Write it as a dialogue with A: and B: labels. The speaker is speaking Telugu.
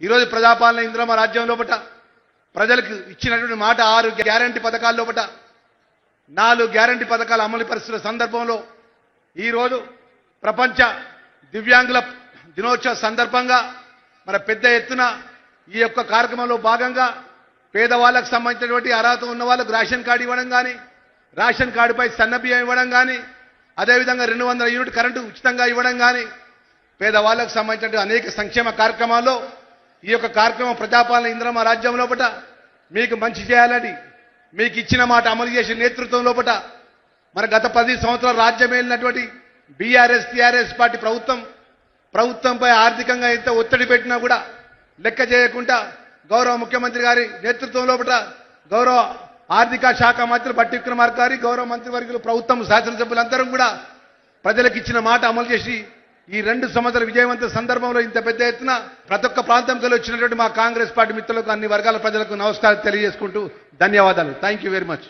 A: ఈరోజు ప్రజాపాలన ఇంద్రమ రాజ్యం లోపట ప్రజలకు ఇచ్చినటువంటి మాట ఆరు గ్యారంటీ పథకాల లోపట నాలుగు గ్యారంటీ పథకాలు అమలు పరిస్థితుల సందర్భంలో ఈరోజు ప్రపంచ దివ్యాంగుల దినోత్సవ సందర్భంగా మన పెద్ద ఎత్తున ఈ యొక్క కార్యక్రమంలో భాగంగా పేదవాళ్ళకు సంబంధించినటువంటి అర్హత ఉన్న వాళ్ళకు రేషన్ కార్డు ఇవ్వడం కానీ రేషన్ కార్డుపై సన్నబియ్యం ఇవ్వడం కానీ అదేవిధంగా రెండు వందల యూనిట్ కరెంటు ఉచితంగా ఇవ్వడం కానీ పేదవాళ్ళకు సంబంధించిన అనేక సంక్షేమ కార్యక్రమాల్లో ఈ యొక్క కార్యక్రమం ప్రజాపాలన ఇంద్రమ రాజ్యం లోపట మీకు మంచి చేయాలని మీకు ఇచ్చిన మాట అమలు చేసే నేతృత్వం లోపట మన గత పది సంవత్సరాలు రాజ్యం వెళ్ళినటువంటి బీఆర్ఎస్ టీఆర్ఎస్ పార్టీ ప్రభుత్వం ప్రభుత్వంపై ఆర్థికంగా ఎంత ఒత్తిడి పెట్టినా కూడా లెక్క చేయకుండా గౌరవ ముఖ్యమంత్రి గారి నేతృత్వం లోపల గౌరవ ఆర్థిక శాఖ మంత్రి బట్టి విక్రమార్క గారి గౌరవ మంత్రివర్గులు ప్రభుత్వం శాసనసభ్యులందరం కూడా ప్రజలకు ఇచ్చిన మాట అమలు చేసి ఈ రెండు సంవత్సరాల విజయవంత సందర్భంలో ఇంత పెద్ద ఎత్తున ప్రతి ఒక్క ప్రాంతంకి వచ్చినటువంటి మా కాంగ్రెస్ పార్టీ మిత్రులకు అన్ని వర్గాల ప్రజలకు నమస్కారం తెలియజేసుకుంటూ ధన్యవాదాలు. Thank you very much